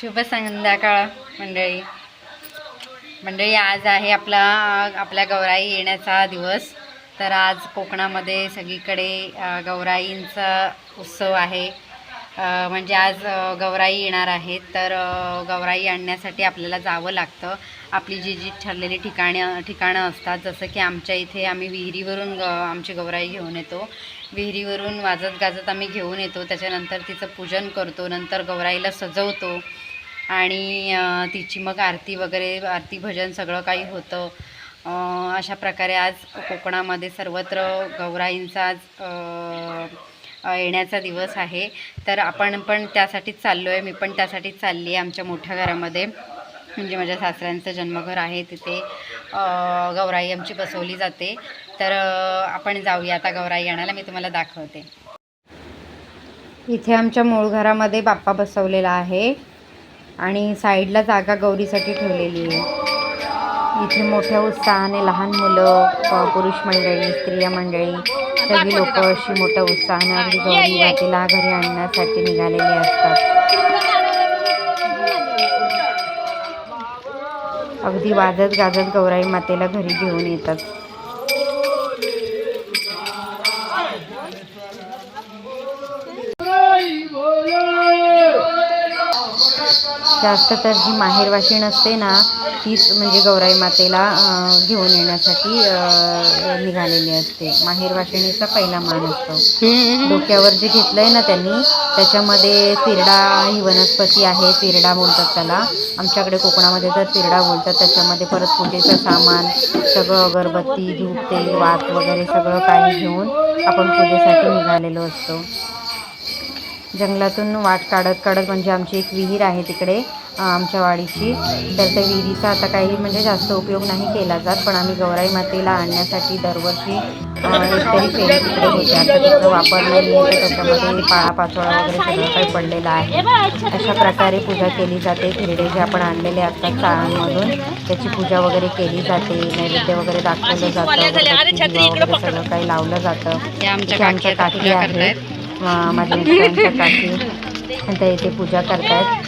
शुभ संध्याकाळ मंडळी. मंडळी आज आहे आपला आपल्या गौराई येण्याचा दिवस. तर आज कोकणामध्ये सगळीकडे गौराईंचा उत्सव आहे. म्हणजे आज गौराई येणार आहेत. तर गौराई आणण्यासाठी आपल्याला जावं लागतं. आपली जी जी ठरलेली ठिकाणे ठिकाणं असतात जसं की आमच्या इथे आम्ही विहिरीवरून ग आमची गौराई घेऊन येतो. विहिरीवरून वाजत गाजत आम्ही घेऊन येतो. त्याच्यानंतर तिचं पूजन करतो. नंतर गौराईला सजवतो. आणि तिची मग आरती वगैरे आरती भजन सगळं काही होतं. अशा प्रकारे आज कोकणामध्ये सर्वत्र गौराईंचा आज येण्याचा दिवस आहे. तर आपण पण त्यासाठीच चाललो आहे मी पण त्यासाठीच चालली आहे आमच्या मोठ्या घरामध्ये. म्हणजे माझ्या सासऱ्यांचं जन्मघर आहे तिथे. गौराई आमची बसवली जाते. तर आपण जाऊया आता गौराई आणायला. मी तुम्हाला दाखवते. इथे आमच्या मूळ घरामध्ये बाप्पा बसवलेला आहे. आणि साईडला जागा गौरीसाठी ठेवलेली आहे. इथे मोठ्या उत्साहाने लहान मुलं पुरुष मंडळी स्त्रिया मंडळी सगळी लोक अशी मोठ्या उत्साहाने अगदी गौरी मातेला घरी आणण्यासाठी निघालेली असतात. अगदी वाजत गाजत गौराई मातेला घरी घेऊन येतात. जास्त तर जी माहेरवाशीण असते ना तीच म्हणजे गौराई मातेला घेऊन येण्यासाठी निघालेली असते. माहेरवाशिणीचा पहिला मान असतो. डोक्यावर जे घेतलंय ना त्यांनी त्याच्यामध्ये तिरडा ही वनस्पती आहे तिरडा बोलतात त्याला. आमच्याकडे कोकणामध्ये तर तिरडा बोलतात त्याच्यामध्ये परत पूजेचं सामान सगळं अगरबत्ती धूप तेल वात वगैरे सगळं काही घेऊन आपण पूजेसाठी निघालेलो असतो. जंगलातून वाट काढत काढत म्हणजे आमची एक विहीर आहे तिकडे आमच्या वाडीची. तर त्या विहिरीचा आता काही म्हणजे जास्त उपयोग नाही केला जात पण आम्ही गौराई मातेला आणण्यासाठी दरवर्षी एकतरी फेरी तिकडे होते आता त्याचा वापर नाही आहे तर त्याच्यामध्ये पाळापाचोळा वगैरे सगळं काही पडलेलं आहे. अशा प्रकारे पूजा केली जाते. हिरडे जे आपण आणलेले असतात चाळांमधून त्याची पूजा वगैरे केली जाते. नैवेद्य वगैरे दाखवलं जातं. सगळं काही लावलं जातं. आमच्या काकी आहेत. माझ्या मिस्टरांच्या काकी त्या इथे पूजा करतायत.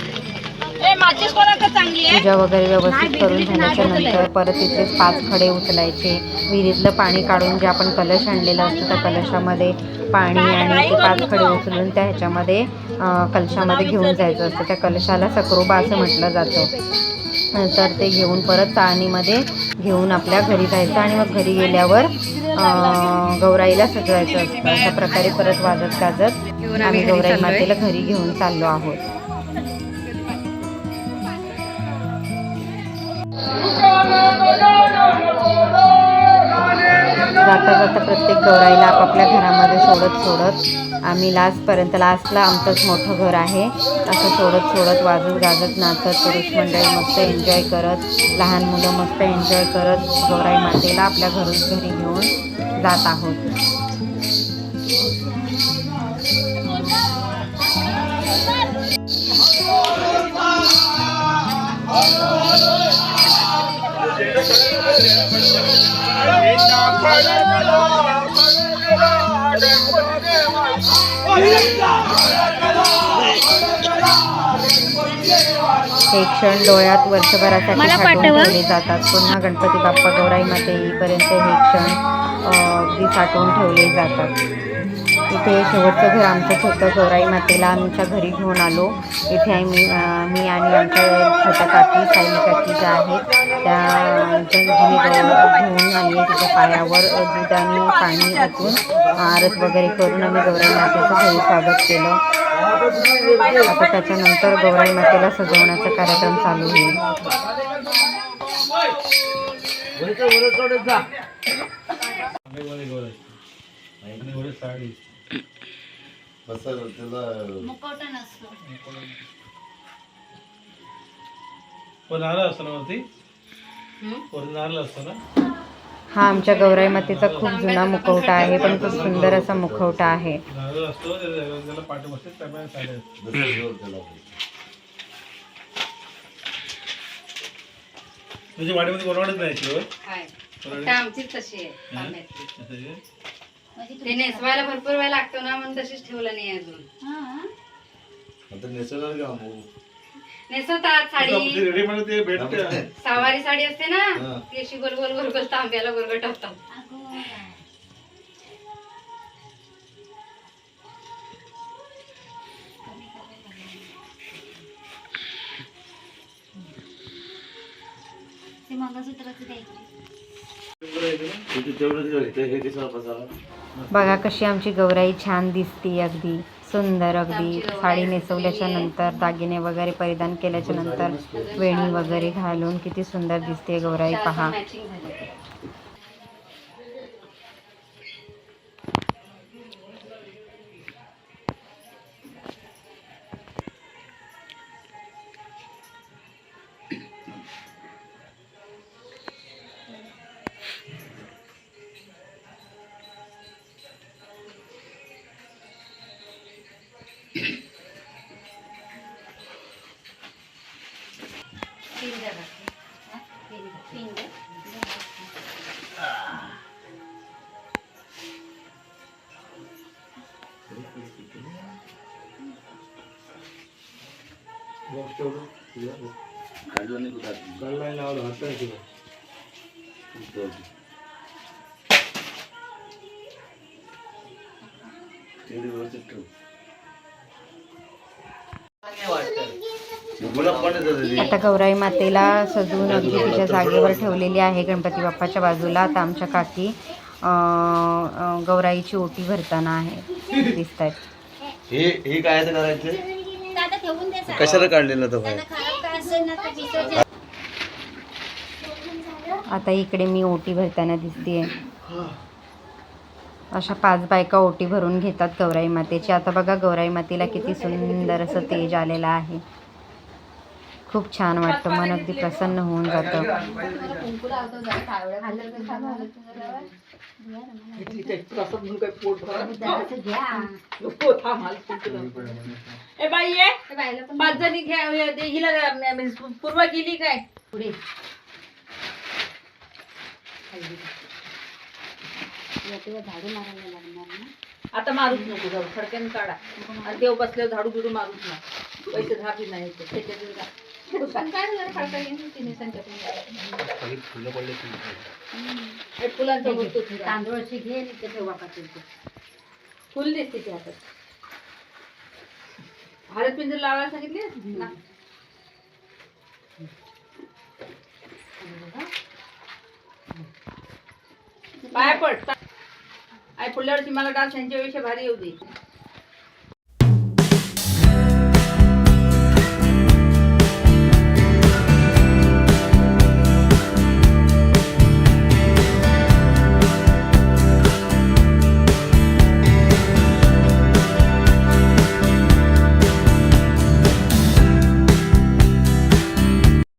पूजा वगैरे व्यवस्थित करून झाल्याच्यानंतर परत तिथे पाच खडे उचलायचे. विहिरीतलं पाणी काढून जे आपण कलश आणलेलं असतं त्या कलशामध्ये पाणी आणि ते पाच खडे उचलून त्या ह्याच्यामध्ये कलशामध्ये घेऊन जायचं असतं. त्या कलशाला सकरोबा असं म्हटलं जातं. तर ते घेऊन परत चाळणीमध्ये घेऊन आपल्या घरी जायचं आणि मग घरी गेल्यावर गौराईला सजवायचं असतं. अशा प्रकारे परत वाजत गाजत आम्ही गौराई मातेला घरी घेऊन चाललो आहोत. जाता जाता प्रत्येक गौराईला आपापल्या घरामध्ये सोडत सोडत. आम्ही लास्टपर्यंत लास्टला आमचंच मोठं घर आहे. असं सोडत सोडत वाजत गाजत नाचत पुरुष मंडळी मस्त एन्जॉय करत लहान मुलं मस्त एन्जॉय करत गौराई मातेला आपल्या घरून घरी घेऊन जात आहोत. हे क्षण डोळ्यात वर्षभरासाठी साठवून ठेवले जातात. पुन्हा गणपती बाप्पा गौराई माते येईपर्यंत हे क्षण साठवून ठेवले जातात. इथे शेवटचं घर आमचंच होतं गौराई मातेला आमच्या घरी घेऊन आलो. इथे आम्ही मी आणि आमच्या छोट्या काकी साई काकी ज्या आहेत त्या जिने घेऊन आली आहे. तिच्या पायावर दूध आणि पाणी ओतून आरत वगैरे करून आम्ही गौराई मातेचं घरी स्वागत केलं. आता त्याच्यानंतर गौराई मातेला सजवण्याचा कार्यक्रम चालू होईल. पण आलं असतं ना वरती? वरती नारळ असतं ना? हा आमच्या गौराई मातेचा खूप जुना मुखवटा आहे पण खूप सुंदर असा मुखवटा आहे. नारळ असतो? त्याला त्याला पाठी बसते त्यामुळे साड्या असतात. तुझ्या वाडीमध्ये कोणावरच नाही तशी आहे असं आहे. ते नेसवायला भरपूर वेळ लागतो ना म्हणून तशीच ठेवलं नाही अजून. आता नेसवणार का मग? नेसवतात आपली साडी रेडीमेड ते भेटते. सहावारी साडी असते ना हा. ती अशी गोल गोल गोल गोल तांब्याला गोल गोल टाकतात. ते मंगळसूत्राचं द्यायचं बघा कशी आमची गौराई छान दिसती अगदी. सुंदर अगदी. साडी नेसवल्याच्या नंतर दागिने वगैरे परिधान केल्याच्यानंतर वेणी वगैरे घालून किती सुंदर दिसते गौराई पहा. ગાડવાની બધા ગાડવાની આવડે હતા છે તેડી વર્ષ आता गौराई मातेला सजवून अगदी तिच्या जागेवर ठेवलेली आहे. गणपती बाप्पाच्या बाजूला. आता आमच्या काकी गौराईची ओटी भरताना आहे. दिसत आहेत हे हे काय आता करायचं? दादा ठेवून दे कशाला काढलेलं आता इकडे मी ओटी भरताना दिसतीये. अशा पाच बायका ओटी भरून घेतात गौराई मातेची. आता बघा गौराई मातेला किती सुंदर असं तेज आलेलं आहे. खूप छान वाटतं. मन अगदी प्रसन्न होऊन जातं. ए बाई ये पाच जणी हिला पूर्वा गेली काय? पुढे. आता मारूच नको जाऊ फडक्यान काढा. आणि देव बसल्यावर झाडू बिडू मारूच ना पैसे धापी नाही. हे फुलांचं तांदूळची घे ते ठेवा फुल दिसते ते हातात हळद पिंजर लावायला सांगितले ना. पाय पड. आय मला डान्स यांच्यापेक्षा भारी होती.